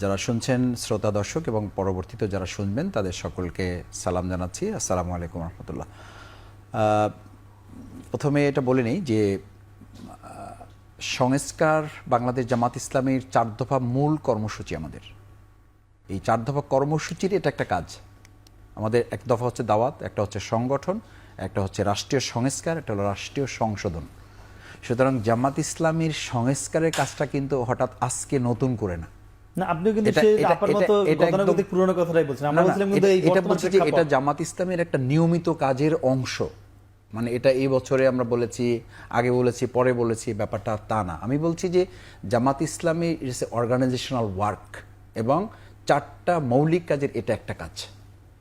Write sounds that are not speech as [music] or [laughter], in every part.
যারা শুনছেন, শ্রোতা, দর্শক এবং পরবর্তীতে যারা শুনবেন, তাদের সকলকে সালাম জানাচ্ছি। আসসালামু আলাইকুম রহমতুল্লাহ। প্রথমে এটা বলে নিই যে সংস্কার বাংলাদেশ জামাত ইসলামের চার দফা মূল কর্মসূচি আমাদের। এই চার দফা কর্মসূচির এটা একটা কাজ। আমাদের এক দফা হচ্ছে দাওয়াত, একটা হচ্ছে সংগঠন, একটা হচ্ছে রাষ্ট্রীয় সংস্কার, একটা হলো রাষ্ট্রীয় সংশোধন। সুতরাং জামাত ইসলামীর সংস্কারের কাজটা কিন্তু হঠাৎ আজকে নতুন করে না। না আপনিও কিন্তু এটা- সেই এটা- আপার এটা- মতো এটা একদম- গতানুগতিক পুরনো কথাটাই বলছেন। আমরা না, না, বলছিলাম কিন্তু এই এটা বলছি যে এটা জামাত ইসলামের একটা নিয়মিত কাজের অংশ। মানে এটা এই বছরে আমরা বলেছি আগে বলেছি পরে বলেছি ব্যাপারটা তা না। আমি বলছি যে Jamaat Islami it's a organisational work এবং চারটা মৌলিক কাজের এটা একটা কাজ।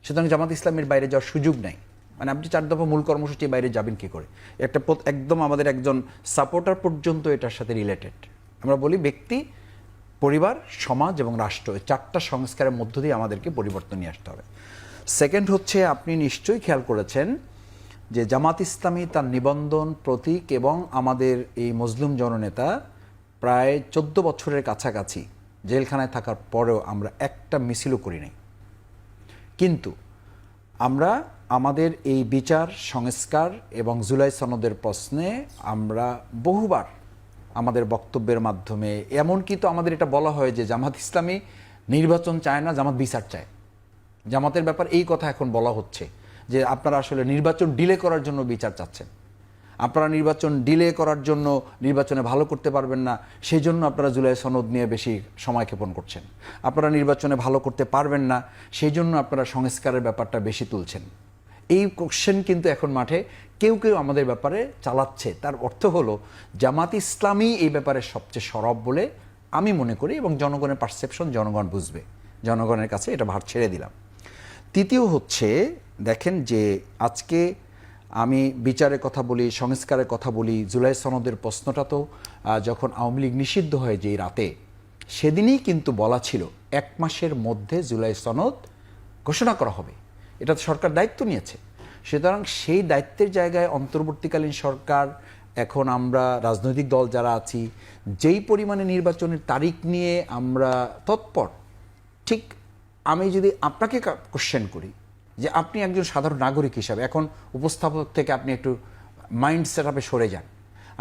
সুতরাং জামাত ইসলামের বাইরে যাওয়ার সুযোগ নাই। মানে আপনি চার দফা মূল কর্মসূচি বাইরে যাবেন কি করে? একটা একদম আমাদের একজন সাপোর্টার পর্যন্ত এটার সাথে রিলেটেড আমরা বলি ব্যক্তি পরিবার, সমাজ এবং রাষ্ট্র, এই চারটা সংস্কারের মধ্য দিয়ে আমাদেরকে পরিবর্তন নিয়ে আসতে হবে। সেকেন্ড হচ্ছে, আপনি নিশ্চয়ই খেয়াল করেছেন যে জামাত ইসলামী তার নিবন্ধন, প্রতীক এবং আমাদের এই মজলুম জননেতা প্রায় চোদ্দ বছরের কাছাকাছি জেলখানায় থাকার পরেও আমরা একটা মিছিলও করি নাই। কিন্তু আমরা আমাদের এই বিচার, সংস্কার এবং জুলাই সনদের প্রশ্নে আমরা বহুবার আমাদের বক্তব্যের মাধ্যমে। এমনকি তো আমাদের এটা বলা হয় যে জামাত ইসলামী নির্বাচন চায় না, জামাত বিচার চায়। জামাতের ব্যাপার এই কথা এখন বলা হচ্ছে যে আপনারা আসলে নির্বাচন ডিলে করার জন্য বিচার চাচ্ছেন। আপনারা নির্বাচন ডিলে করার জন্য নির্বাচনে ভালো করতে পারবেন না সেই জন্য আপনারা জুলাই সনদ নিয়ে বেশি সময় ক্ষেপণ করছেন। আপনারা নির্বাচনে ভালো করতে পারবেন না সেই জন্য আপনারা সংস্কারের ব্যাপারটা বেশি তুলছেন। এই কোশ্চেন কিন্তু এখন মাঠে কেউ কেউ আমাদের ব্যাপারে চালাচ্ছে। তার অর্থ হলো, জামাত ইসলামী এই ব্যাপারে সবচেয়ে সরব বলে আমি মনে করি এবং জনগণের পারসেপশন জনগণ বুঝবে। জনগণের কাছে এটা ভার ছেড়ে দিলাম। তৃতীয় হচ্ছে, দেখেন যে আজকে আমি বিচারের কথা বলি, সংস্কারের কথা বলি, জুলাই সনদের প্রশ্নটা তো যখন আওয়ামী লীগ নিষিদ্ধ হয় যেই রাতে, সেদিনই কিন্তু বলা ছিল, এক মাসের মধ্যে জুলাই সনদ ঘোষণা করা হবে। এটা তো সরকার দায়িত্ব নিয়েছে। সুতরাং সেই দায়িত্বের জায়গায় অন্তর্বর্তীকালীন সরকার, এখন আমরা রাজনৈতিক দল যারা আছি, যেই পরিমাণে নির্বাচনের তারিখ নিয়ে আমরা তৎপর, ঠিক আমি যদি আপনাকে কোশ্চেন করি, যে আপনি একজন সাধারণ নাগরিক হিসাবে, এখন উপস্থাপক থেকে আপনি একটু মাইন্ড সেট আপে সরে যান।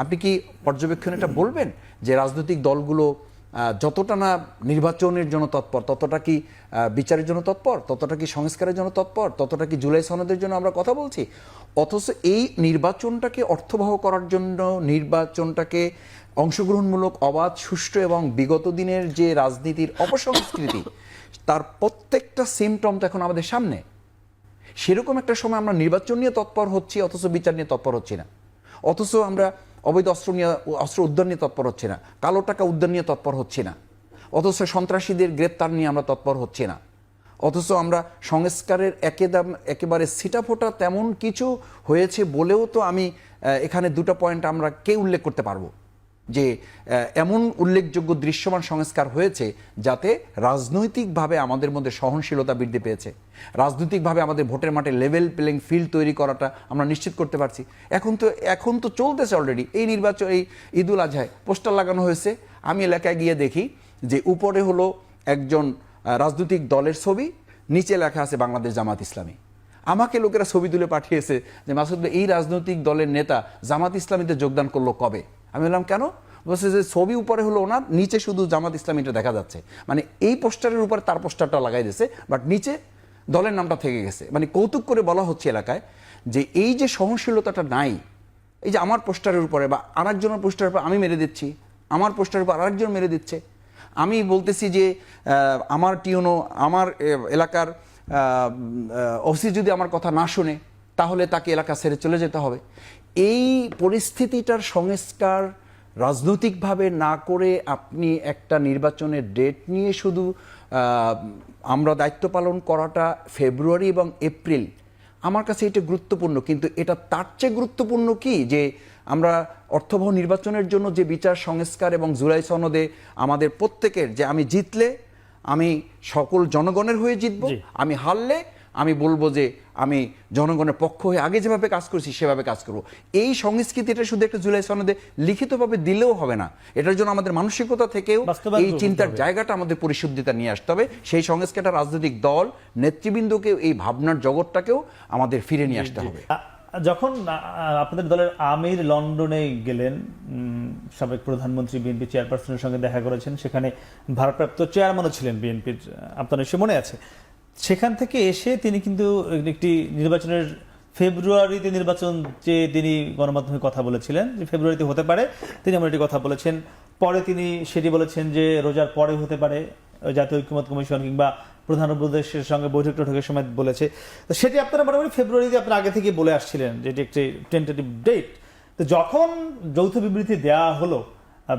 আপনি কি পর্যবেক্ষণ এটা বলবেন যে রাজনৈতিক দলগুলো যতটা না নির্বাচনের জন্য তৎপর, ততটা কি বিচারের জন্য তৎপর, ততটা কি সংস্কারের জন্য তৎপর, ততটা কি জুলাই সনদের জন্য আমরা কথা বলছি? অথচ এই নির্বাচনটাকে অর্থবহ করার জন্য, নির্বাচনটাকে অংশগ্রহণমূলক, অবাধ, সুষ্ঠু এবং বিগত দিনের যে রাজনীতির অপসংস্কৃতি, তার প্রত্যেকটা সিমটম তো এখন আমাদের সামনে। সেরকম একটা সময় আমরা নির্বাচন নিয়ে তৎপর হচ্ছি, অথচ বিচার নিয়ে তৎপর হচ্ছি না। অথচ আমরা অবৈধ অস্ত্র নিয়ে, অস্ত্র উদ্ধার নিয়ে তৎপর হচ্ছে না। কালো টাকা উদ্ধার নিয়ে তৎপর হচ্ছে না। অথচ সন্ত্রাসীদের গ্রেপ্তার নিয়ে আমরা তৎপর হচ্ছে না। অথচ আমরা সংস্কারের একে দাম, একেবারে সিটাফোটা তেমন কিছু হয়েছে বলেও তো আমি এখানে দুটো পয়েন্ট আমরা কে উল্লেখ করতে পারব? যে এমন উল্লেখযোগ্য দৃশ্যমান সংস্কার হয়েছে যাতে রাজনৈতিকভাবে আমাদের মধ্যে সহনশীলতা বৃদ্ধি পেয়েছে। রাজনৈতিকভাবে আমাদের ভোটের মাঠে লেভেল প্লেইং ফিল্ড তৈরি করাটা আমরা নিশ্চিত করতে পারছি। এখন তো এখন তো চলতেছে অলরেডি এই নির্বাচন, এই ঈদুল আজহায় পোস্টার লাগানো হয়েছে। আমি এলাকায় গিয়ে দেখি যে উপরে হলো একজন রাজনৈতিক দলের ছবি, নিচে লেখা আছে বাংলাদেশ জামাত ইসলামী। আমাকে লোকেরা ছবি তুলে পাঠিয়েছে যে মাসুদ এই রাজনৈতিক দলের নেতা জামাত ইসলামীতে যোগদান করল কবে? আমি বললাম, কেন? বলছে যে, ছবি উপরে হলো ওনার, নিচে শুধু জামাত ইসলামীটা দেখা যাচ্ছে। মানে এই পোস্টারের উপরে তার পোস্টারটা লাগাই দিয়েছে বাট নিচে দলের নামটা থেকে গেছে। মানে কৌতুক করে বলা হচ্ছে এলাকায় যে, এই যে সহনশীলতাটা নাই, এই যে আমার পোস্টারের উপরে বা আরেকজনের পোস্টারের উপর আমি মেরে দিচ্ছি, আমার পোস্টারের উপর আরেকজন মেরে দিচ্ছে। আমি বলতেছি যে আমার টিউনো আমার এলাকার ওসি যদি আমার কথা না শুনে, তাহলে তাকে এলাকা ছেড়ে চলে যেতে হবে। এই পরিস্থিতিটার সংস্কার রাজনৈতিকভাবে না করে আপনি একটা নির্বাচনের ডেট নিয়ে শুধু আমরা দায়িত্ব পালন করাটা ফেব্রুয়ারি এবং এপ্রিল আমার কাছে এটা গুরুত্বপূর্ণ। কিন্তু এটা তার চেয়ে গুরুত্বপূর্ণ কি? যে আমরা অর্থবহ নির্বাচনের জন্য যে বিচার সংস্কার এবং জুলাই সনদে আমাদের প্রত্যেকের যে আমি জিতলে আমি সকল জনগণের হয়ে জিতব আমি হারলে আমি বলব যে আমি জনগণের পক্ষ হয়ে আগে যেভাবে কাজ করছি সেভাবে কাজ করব। এই সংস্কৃতিটা শুধু একটা জুলাই সনদে লিখিতভাবে দিলেও হবে না। এটার জন্য আমাদের মানসিকতা থেকেও এই চিন্তার জায়গাটা আমাদের পরিশুদ্ধিতা নিয়ে আসতে হবে। সেই সংস্কারটা রাজনৈতিক দল নেতৃবৃন্দকেও এই ভাবনার জগৎটাকেও আমাদের ফিরে নিয়ে আসতে হবে। যখন আপনাদের দলের আমির লন্ডনে গেলেন সাবেক প্রধানমন্ত্রী বিএনপি চেয়ারপারসনের সঙ্গে দেখা করেছেন সেখানে ভারপ্রাপ্ত চেয়ারম্যানও ছিলেন বিএনপির আপনার সে মনে আছে? সেখান থেকে এসে তিনি কিন্তু একটি নির্বাচনের ফেব্রুয়ারিতে নির্বাচন যে তিনি গণমাধ্যমে কথা বলেছিলেন, যে ফেব্রুয়ারিতে হতে পারে, তিনি এমন একটি কথা বলেছেন। পরে তিনি সেটি বলেছেন যে রোজার পরে হতে পারে জাতীয় ঐক্যমত কমিশন কিংবা প্রধান উপদেশের সঙ্গে বৈঠক টৈঠকের সময় বলেছে। তো সেটি আপনারা মোটামুটি ফেব্রুয়ারিতে আপনারা আগে থেকে বলে আসছিলেন যে এটি একটি টেন্টেটিভ ডেট তো যখন যৌথ বিবৃতি দেওয়া হলো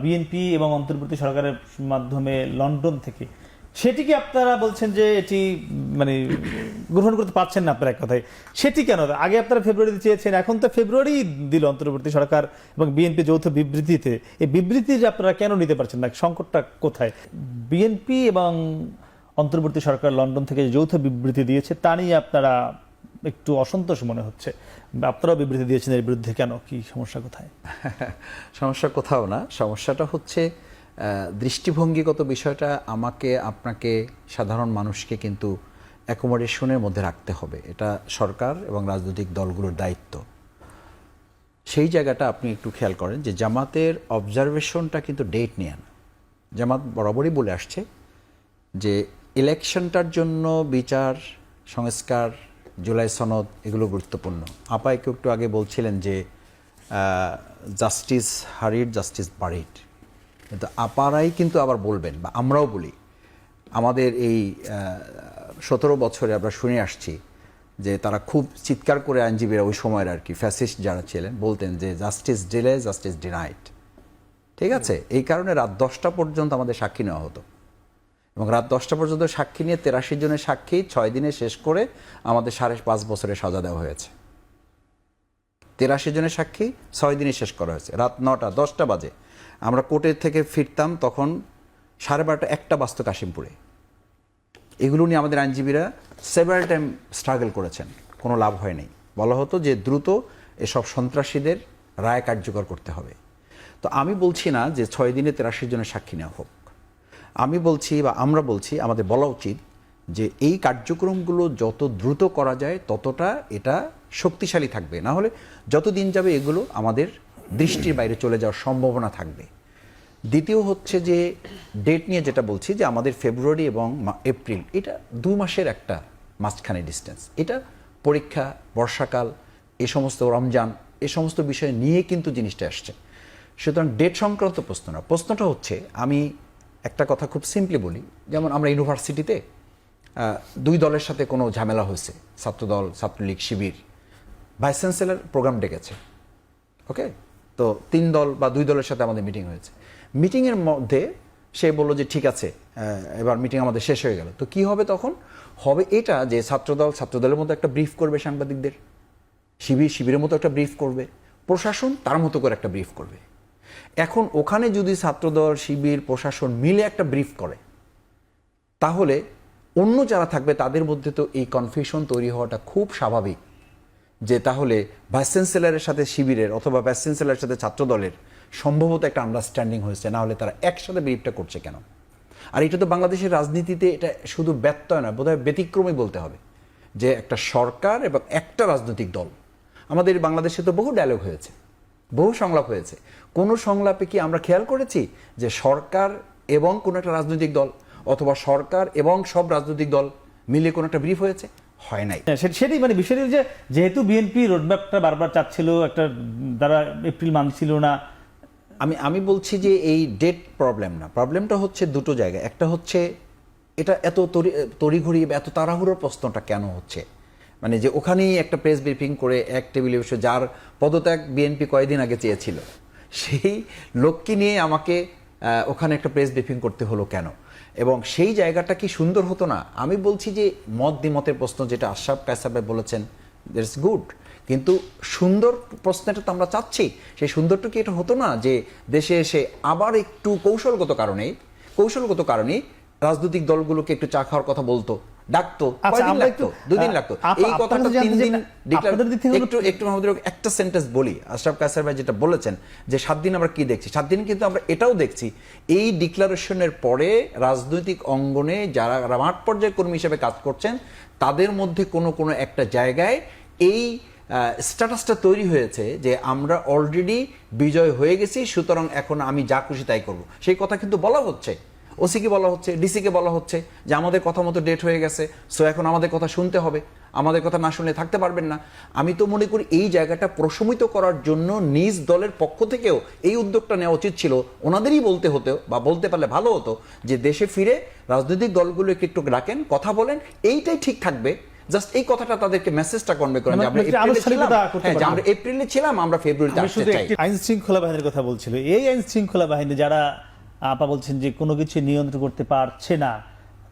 বিএনপি এবং অন্তর্বর্তী সরকারের মাধ্যমে লন্ডন থেকে সেটি কি আপনারা বলছেন যে এটি মানে গ্রহণ করতে পারছেন না আপনার এক কথায়? সেটি কেন? আগে আপনারা ফেব্রুয়ারিতে চেয়েছেন, এখন তো ফেব্রুয়ারি দিল অন্তর্বর্তী সরকার এবং বিএনপি যৌথ বিবৃতিতে। এই বিবৃতি যে আপনারা কেন নিতে পারছেন না? সংকটটা কোথায়? বিএনপি এবং অন্তর্বর্তী সরকার লন্ডন থেকে যৌথ বিবৃতি দিয়েছে, তা নিয়ে আপনারা একটু অসন্তোষ মনে হচ্ছে। আপনারাও বিবৃতি দিয়েছেন এর বিরুদ্ধে কেন? কি সমস্যা কোথায়? [laughs] সমস্যা কোথাও না। সমস্যাটা হচ্ছে দৃষ্টিভঙ্গিগত বিষয়টা আমাকে, আপনাকে, সাধারণ মানুষকে কিন্তু অ্যাকোমোডেশনের মধ্যে রাখতে হবে। এটা সরকার এবং রাজনৈতিক দলগুলোর দায়িত্ব। সেই জায়গাটা আপনি একটু খেয়াল করেন যে জামাতের অবজারভেশনটা কিন্তু ডেট নিয়ে না জামাত বরাবরই বলে আসছে যে ইলেকশনটার জন্য বিচার, সংস্কার, জুলাই সনদ এগুলো গুরুত্বপূর্ণ। আপা একটু আগে বলছিলেন যে জাস্টিস হারিড জাস্টিস বাড়িড কিন্তু আপারাই কিন্তু আবার বলবেন বা আমরাও বলি। আমাদের এই সতেরো বছরে আমরা শুনে আসছি যে তারা খুব চিৎকার করে আইনজীবীরা ওই সময়ের আর কি ফ্যাসিস্ট যারা ছিলেন বলতেন যে জাস্টিস ডিলে জাস্টিস ডিনাইট ঠিক আছে? এই কারণে রাত দশটা পর্যন্ত আমাদের সাক্ষী নেওয়া হতো। এবং রাত দশটা পর্যন্ত সাক্ষী নিয়ে তেরাশি জনের সাক্ষী ছয় দিনে শেষ করে আমাদের সাড়ে পাঁচ বছরের সাজা দেওয়া হয়েছে। তেরাশি জনের সাক্ষী ছয় দিনে শেষ করা হয়েছে। রাত নটা, দশটা বাজে। আমরা কোর্টের থেকে ফিরতাম তখন সাড়ে বারোটা একটা বাস্ত কাশিমপুরে। এগুলো নিয়ে আমাদের আইনজীবীরা সেভারাল টাইম স্ট্রাগল করেছেন। কোনো লাভ হয়নি বলা হতো যে দ্রুত এসব সন্ত্রাসীদের রায় কার্যকর করতে হবে। তো আমি বলছি না যে ছয় দিনে তেরাশি জনের সাক্ষী নেওয়া হোক। আমি বলছি বা আমরা বলছি, আমাদের বলা উচিত যে এই কার্যক্রমগুলো যত দ্রুত করা যায়, ততটা এটা শক্তিশালী থাকবে। না হলে যত দিন যাবে এগুলো আমাদের দৃষ্টির বাইরে চলে যাওয়ার সম্ভাবনা থাকবে। দ্বিতীয় হচ্ছে যে ডেট নিয়ে যেটা বলছি যে, আমাদের ফেব্রুয়ারি এবং এপ্রিল এটা দু মাসের একটা মাঝখানে ডিস্টেন্স এটা পরীক্ষা, বর্ষাকাল, এ সমস্ত রমজান, এ সমস্ত বিষয় নিয়ে কিন্তু জিনিসটা আসছে। সুতরাং ডেট সংক্রান্ত প্রশ্ন না। প্রশ্নটা হচ্ছে, আমি একটা কথা খুব সিম্পলি বলি, যেমন আমরা ইউনিভার্সিটিতে দুই দলের সাথে কোনো ঝামেলা হয়েছে। Chhatra Dal, Chhatra League, Shibir. Vice chancellor programme ডেকেছে। ওকে তো তিন দল বা দুই দলের সাথে আমাদের মিটিং হয়েছে। মিটিংয়ের মধ্যে সে বলল যে, ঠিক আছে এবার মিটিং আমাদের শেষ হয়ে গেল। তো কি হবে তখন? হবে এটা যে, ছাত্রদল, ছাত্রদলের মতো একটা ব্রিফ করবে সাংবাদিকদের। শিবির, শিবিরের মতো একটা ব্রিফ করবে। প্রশাসন তার মতো করে একটা ব্রিফ করবে। এখন ওখানে যদি ছাত্রদল, শিবির, প্রশাসন মিলে একটা ব্রিফ করে, তাহলে অন্য যারা থাকবে তাদের মধ্যে তো এই কনফিউশন তৈরি হওয়াটা খুব স্বাভাবিক। যে তাহলে ভাইস চ্যান্সেলরের সাথে শিবিরের অথবা ভাইস চ্যান্সেলরের সাথে ছাত্রদলের সম্ভবত একটা আন্ডারস্ট্যান্ডিং হয়েছে, না হলে তারা একসাথে ব্রিফটা করছে কেন? আর এটা তো বাংলাদেশের রাজনীতিতে এটা শুধু ব্যত্যয় নয় বোধহয় ব্যতিক্রমই বলতে হবে যে একটা সরকার এবং একটা রাজনৈতিক দল। আমাদের বাংলাদেশে তো বহু ডায়লগ হয়েছে, বহু সংলাপ হয়েছে। কোনো সংলাপে কি আমরা খেয়াল করেছি যে সরকার এবং কোনো একটা রাজনৈতিক দল অথবা সরকার এবং সব রাজনৈতিক দল মিলে কোনো একটা ব্রিফ হয়েছে? হয় নাই। হ্যাঁ, সেটাই মানে বিষয়টি যে যেহেতু বিএনপি রোডম্যাপটা বারবার চাচ্ছিল একটা দ্বারা এপ্রিল মানছিল না। আমি আমি বলছি যে এই ডেট প্রবলেম না। প্রবলেমটা হচ্ছে দুটো জায়গায়। একটা হচ্ছে এটা এত তড়ি- তড়িঘড়ি বা এত তাড়াহুড়োর প্রশ্নটা কেন হচ্ছে? মানে যে ওখানেই একটা প্রেস ব্রিফিং করে এক টেবিলে বসে যার পদত্যাগ বিএনপি কয়েকদিন আগে চেয়েছিল সেই লোককে নিয়ে আমাকে ওখানে একটা প্রেস ব্রিফিং করতে হলো কেন? এবং সেই জায়গাটা কি সুন্দর হতো না? আমি বলছি যে মত দ্বিমতের প্রশ্ন যেটা আশরাফ কায়সাবে বলেছেন দ্যাটস গুড কিন্তু সুন্দর প্রশ্নটা তো আমরা চাচ্ছি। সেই সুন্দরটা কি এটা হতো না যে দেশে এসে আবার একটু কৌশলগত কারণে কৌশলগত কারণে রাজনৈতিক দলগুলোকে একটু চা খাওয়ার কথা বলতো? ডাকতো আচ্ছা, কয়দিন লাগতো? দুদিন লাগতো। এই কথাটা তিন দিন একটু একটু আমাদের একটা সেন্টেন্স বলি। আশরাফ কাসার ভাই যেটা বলেছেন যে সাত দিন আমরা কি দেখছি? সাত দিন কিন্তু আমরা এটাও দেখছি এই ডিক্লারেশনের পরে রাজনৈতিক অঙ্গনে যারা মাঠ পর্যায়ে কর্মী হিসেবে কাজ করছেন তাদের মধ্যে কোনো কোনো একটা জায়গায় এই স্ট্যাটাসটা তৈরি হয়েছে যে আমরা অলরেডি বিজয় হয়ে গেছি সুতরাং এখন আমি যা খুশি তাই করব। সেই কথা কিন্তু বলা হচ্ছে। ওসিকে বলা হচ্ছে ডিসিকে বলা হচ্ছে যে আমাদের কথা মতো ডেট হয়ে গেছে সো এখন আমাদের কথা শুনতে হবে আমাদের কথা না শুনলে থাকতে পারবেন না। আমি তো মনে করি এই জায়গাটা প্রশমিত করার জন্য নিজ দলের পক্ষ থেকেও এই উদ্যোগটা নেওয়া উচিত ছিল। ওনাদেরই বলতে হতো বা বলতে পারলে ভালো হতো যে দেশে ফিরে রাজনৈতিক দলগুলোকে একটু রাখেন কথা বলেন এইটাই ঠিক থাকবে। জাস্ট এই কথাটা তাদেরকে মেসেজটা কনভে করেন যে আমরা মানে এপ্রিলে ছিলাম। হ্যাঁ, পারেন। আমরা ফেব্রুয়ারিতে আসতে চাই। আইন শৃঙ্খলা বাহিনীর কথা বলছিল। এই আইন শৃঙ্খলা বাহিনী যারা আপা বলছেন যে কোনো কিছু নিয়ন্ত্রণ করতে পারছে না।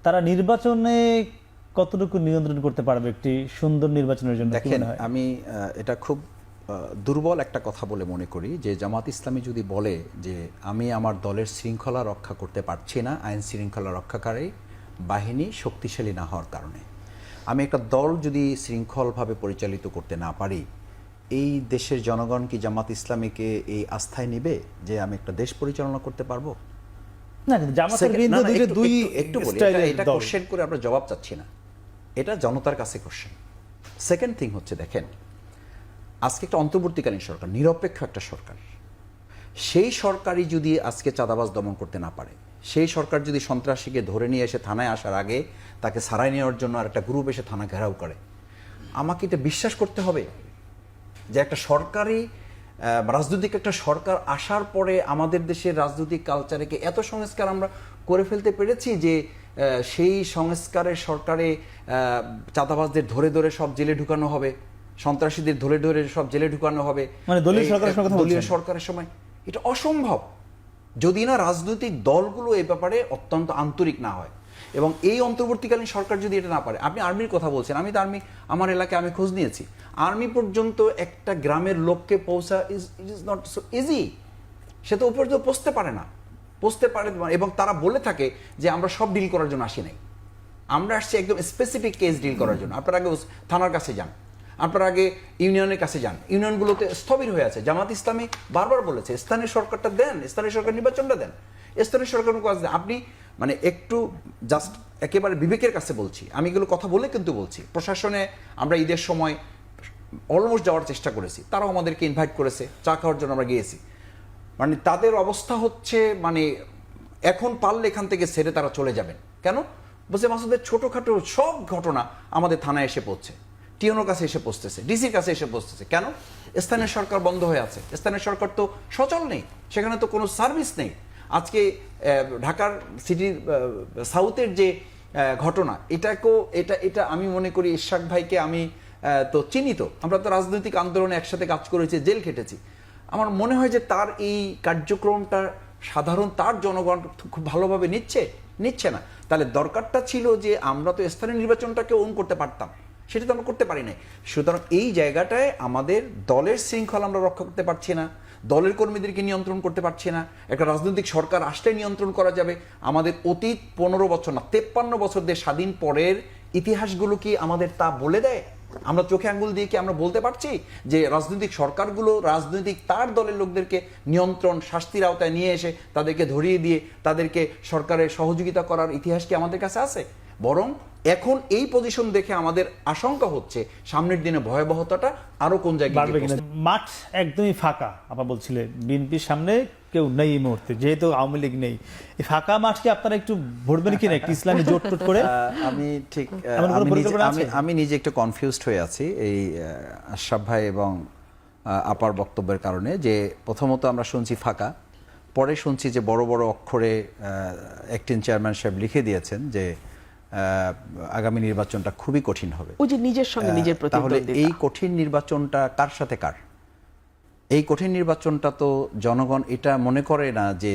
তারা নির্বাচনে কতটুকু নিয়ন্ত্রণ করতে পারবে একটি সুন্দর নির্বাচনের জন্য দেখেন আমি এটা খুব দুর্বল একটা কথা বলে মনে করি যে জামাত ইসলামী যদি বলে যে আমি আমার দলের শৃঙ্খলা রক্ষা করতে পারছি না আইন শৃঙ্খলা রক্ষাকারী বাহিনী শক্তিশালী না হওয়ার কারণে আমি একটা দল যদি শৃঙ্খলভাবে পরিচালিত করতে না পারি এই দেশের জনগণ কি জামাত ইসলামীকে এই আস্থায় নিবে যে আমি একটা দেশ পরিচালনা করতে পারব? না জামাতের বিরুদ্ধে দুই একটু- এটা- কোশ্চেন করে আমরা জবাব চাচ্ছি না। এটা জনতার কাছে কোশ্চেন সেকেন্ড থিং হচ্ছে দেখেন আজকে একটা অন্তর্বর্তীকালীন সরকার নিরপেক্ষ একটা সরকার। সেই সরকারই যদি আজকে চাঁদাবাজ দমন করতে না পারে সেই সরকার যদি সন্ত্রাসীকে ধরে নিয়ে এসে থানায় আসার আগে তাকে সারাই নেওয়ার জন্য আর একটা গ্রুপ এসে থানা ঘেরাও করে আমাকে এটা বিশ্বাস করতে হবে যে একটা সরকারি রাজনৈতিক একটা সরকার আসার পরে আমাদের দেশের রাজনৈতিক কালচারে কি এত সংস্কার আমরা করে ফেলতে পেরেছি যে সেই সংস্কারের সরকারে চাঁদাবাজদের ধরে ধরে সব জেলে ঢুকানো হবে সন্ত্রাসীদের ধরে ধরে সব জেলে ঢুকানো হবে। মানে দলীয় সরকারের দলীয় সরকারের সময়। এটা অসম্ভব। যদি না রাজনৈতিক দলগুলো এ ব্যাপারে অত্যন্ত আন্তরিক না হয়। এবং এই অন্তর্বর্তীকালীন সরকার যদি এটা না পারে, আপনি আর্মির কথা বলছেন, আমি তো আর্মি, আমার এলাকায় আমি খোঁজ নিয়েছি। আর্মি পর্যন্ত একটা গ্রামের লোককে পৌঁছা is it is not so easy সে তো উপর পর্যন্ত পৌঁছতে পারে না। পৌঁছতে পারে এবং তারা বলে থাকে যে আমরা সব ডিল করার জন্য আসি নাই। আমরা আসছি একদম স্পেসিফিক কেস ডিল করার জন্য। আপনার আগে থানার কাছে যান। আপনার আগে ইউনিয়নের কাছে যান। ইউনিয়নগুলোতে স্থবির হয়ে আছে। জামাত ইসলামী বারবার বলেছে, স্থানীয় সরকারটা দেন, স্থানীয় সরকার নির্বাচনটা দেন। স্থানীয় সরকার কাজ দেন আপনি মানে একটু জাস্ট একেবারে বিবেকের কাছে বলছি। আমি এগুলো কথা বলে কিন্তু বলছি। প্রশাসনে আমরা ঈদের সময় অলমোস্ট যাওয়ার চেষ্টা করেছি। তারাও আমাদেরকে ইনভাইট করেছে। চা খাওয়ার জন্য আমরা গিয়েছি। মানে তাদের অবস্থা হচ্ছে মানে এখন পারলে এখান থেকে ছেড়ে তারা চলে যাবেন। কেন? বলছে, মাসুদের ছোটোখাটো সব ঘটনা আমাদের থানায় এসে পড়ছে। টিওনোর কাছে এসে পৌঁছতেছে ডিসির কাছে এসে পৌঁছতেছে কেন? স্থানীয় সরকার বন্ধ হয়ে আছে। স্থানীয় সরকার তো সচল নেই। সেখানে তো কোনো সার্ভিস নেই। আজকে ঢাকার সিটির সাউথের যে ঘটনা, এটাকেও, এটা এটা আমি মনে করি ইশাক ভাইকে আমি তো চিহ্নিত। আমরা তো রাজনৈতিক আন্দোলনে একসাথে কাজ করেছি, জেল খেটেছি। আমার মনে হয় যে তার এই কার্যক্রমটা সাধারণ তার জনগণ খুব ভালোভাবে নিচ্ছে নিচ্ছে না। তাহলে দরকারটা ছিল যে আমরা তো স্থানীয় নির্বাচনটাকে ওন করতে পারতাম। সেটা তো আমরা করতে পারি নাই। সুতরাং এই জায়গাটায় আমাদের দলের শৃঙ্খলা আমরা রক্ষা করতে পারছি না। দলের কর্মীদেরকে নিয়ন্ত্রণ করতে পারছি না। একটা রাজনৈতিক সরকার আসলে নিয়ন্ত্রণ করা যাবে। আমাদের অতীত পনেরো বছর না, তেপ্পান্ন বছর দিয়ে স্বাধীন পরের ইতিহাসগুলো কি আমাদের তা বলে দেয়? আমরা চোখে আঙ্গুল দিয়ে কি আমরা বলতে পারছি যে রাজনৈতিক সরকারগুলো, রাজনৈতিক তার দলের লোকদেরকে নিয়ন্ত্রণ শাস্তির আওতায় নিয়ে এসে তাদেরকে ধরিয়ে দিয়ে তাদেরকে সরকারের সহযোগিতা করার ইতিহাস কি আমাদের কাছে আছে? বরং এখন এই পজিশন দেখে আমাদের আশঙ্কা হচ্ছে সামনের দিনে ভয়াবহতাটা আরও কোন জায়গায় বাড়বে কিনা? মাঠ একদমই ফাঁকা আপা বলছিলেন। বিএনপির সামনে কেউ নেই এই মুহূর্তে যেহেতু আওয়ামী লীগ নেই। এই ফাঁকা মাঠকে আপনারা একটু ভরবেন কিনা একটু ইসলামী জোট টোট করে? [laughs] আমি ঠিক আমি নিজে- আমি নিজে একটু কনফিউজড হয়ে আছি এই আশরাফ ভাই এবং আপার বক্তব্যের কারণে যে প্রথমত আমরা শুনছি ফাঁকা পরে শুনছি যে বড় বড় অক্ষরে অ্যাক্টিং চেয়ারম্যান সাহেব লিখে দিয়েছেন যে আগামী নির্বাচনটা খুবই কঠিন হবে। ওই যে নিজের সঙ্গে নিজের তাহলে এই কঠিন নির্বাচনটা কার সাথে কার? এই কঠিন নির্বাচনটা তো জনগণ এটা মনে করে না যে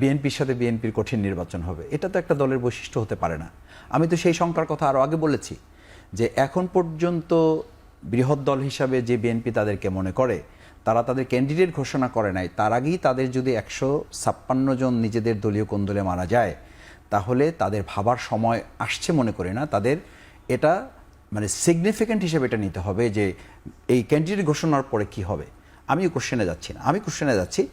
বিএনপির সাথে বিএনপির কঠিন নির্বাচন হবে। এটা তো একটা দলের বৈশিষ্ট্য হতে পারে না। আমি তো সেই সংখ্যার কথা আরও আগে বলেছি যে এখন পর্যন্ত বৃহৎ দল হিসাবে যে বিএনপি তাদেরকে মনে করে তারা তাদের ক্যান্ডিডেট ঘোষণা করে নাই। তার আগেই তাদের যদি একশো ছাপ্পান্ন জন নিজেদের দলীয় কোন্দলে মারা যায় তাহলে তাদের ভাবার সময় আসছে মনে করি না। তাদের এটা মানে সিগনিফিক্যান্ট হিসেবে এটা নিতে হবে যে এই ক্যান্ডিডেট ঘোষণার পরে কি হবে। আমি কোশ্চেনে যাচ্ছি না। আমি কোশ্চেনে যাচ্ছি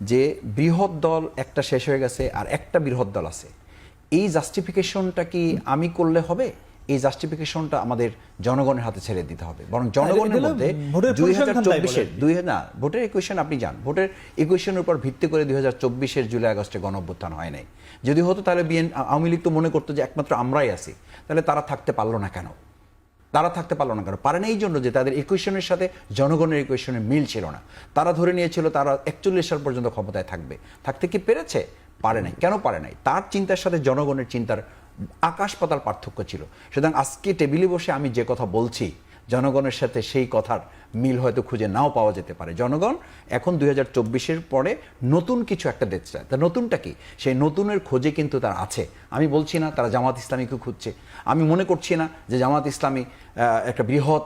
যে বৃহৎ দল একটা শেষ হয়ে গেছে আর একটা বৃহৎ দল আছে। এই জাস্টিফিকেশনটা কি আমি করলে হবে? এই জাস্টিফিকেশনটা আমাদের জনগণের হাতে ছেড়ে দিতে হবে। বরং জনগণের মধ্যে দুই হাজার চব্বিশের দুই না ভোটের ইকুয়েশন আপনি যান। ভোটের ইকুয়েশনের উপর ভিত্তি করে দুই হাজার চব্বিশের জুলাই আগস্টে গণ অভ্যুত্থান হয় নাই। যদি হতো তাহলে বিএন আওয়ামী লীগ তো মনে করতো যে একমাত্র আমরাই আছি। তাহলে তারা থাকতে পারল না কেন? তারা থাকতে পারল না কেন? পারে না এই জন্য যে তাদের ইকুয়েশনের সাথে জনগণের ইকুয়েশনের মিল ছিল না। তারা ধরে নিয়েছিল তারা একচল্লিশ সাল পর্যন্ত ক্ষমতায় থাকবে। থাকতে কি পেরেছে? পারে নাই। কেন পারে নাই? তার চিন্তার সাথে জনগণের চিন্তার আকাশ পাতাল পার্থক্য ছিল। সুতরাং আজকে টেবিলে বসে আমি যে কথা বলছি, জনগণের সাথে সেই কথার মিল হয়তো খুঁজে নাও পাওয়া যেতে পারে। জনগণ, এখন দুই হাজার পরে নতুন কিছু একটা দেখতে চায়। তা নতুনটা কি? সেই নতুনের খোঁজে কিন্তু তার আছে। আমি বলছি না তারা জামাত ইসলামীকে খুঁজছে। আমি মনে করছি না যে জামাত ইসলামী একটা বৃহৎ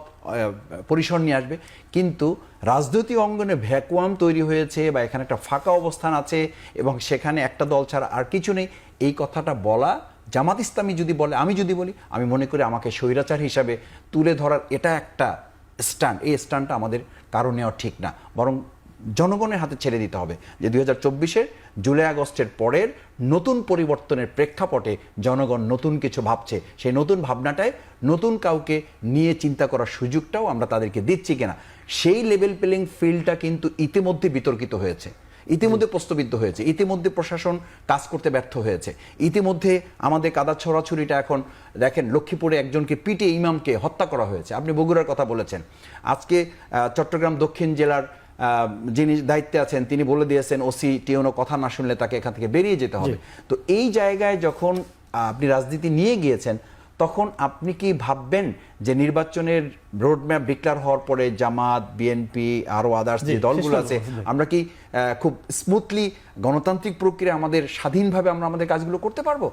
পরিসর নিয়ে আসবে। কিন্তু রাজনৈতিক অঙ্গনে ভ্যাকুয়াম তৈরি হয়েছে বা এখানে একটা ফাঁকা অবস্থান আছে এবং সেখানে একটা দল ছাড়া আর কিছু নেই, এই কথাটা বলা জামাত ইসলামী যদি বলে, আমি যদি বলি, আমি মনে করি আমাকে স্বৈরাচার হিসাবে তুলে ধরার এটা একটা স্ট্যান্ড। এই স্ট্যান্ডটা আমাদের কারও নেওয়া ঠিক না। বরং জনগণের হাতে ছেড়ে দিতে হবে যে দুই হাজার চব্বিশের জুলাই আগস্টের পরের নতুন পরিবর্তনের প্রেক্ষাপটে জনগণ নতুন কিছু ভাবছে। সেই নতুন ভাবনাটায় নতুন কাউকে নিয়ে চিন্তা করার সুযোগটাও আমরা তাদেরকে দিচ্ছি কিনা। সেই লেভেল প্লেইং ফিল্ডটা কিন্তু ইতিমধ্যে বিতর্কিত হয়েছে। ইতিমধ্যে প্রশ্নবিদ্ধ হয়েছে ইতিমধ্যে প্রশাসন কাজ করতে ব্যর্থ হয়েছে ইতিমধ্যে আমাদের কাদা ছড়াছড়িটা এখন দেখেন লক্ষ্মীপুরে একজনকে পিটে ইমামকে হত্যা করা হয়েছে। আপনি বগুড়ার কথা বলেছেন। আজকে চট্টগ্রাম দক্ষিণ জেলার যিনি দায়িত্বে আছেন তিনি বলে দিয়েছেন ওসি টিওনো কথা না শুনলে তাকে এখান থেকে বেরিয়ে যেতে হবে। তো এই জায়গায় যখন আপনি রাজনীতি নিয়ে গিয়েছেন তখন আপনি কি ভাববেন যে নির্বাচনের রোডম্যাপ ডিক্লার হওয়ার পরে জামাত বিএনপি আরও আদার্স যে দলগুলো আছে আমরা কি আহ, খুব স্মুথলি গণতান্ত্রিক প্রক্রিয়া আমাদের স্বাধীনভাবে আমরা আমাদের কাজগুলো করতে পারব?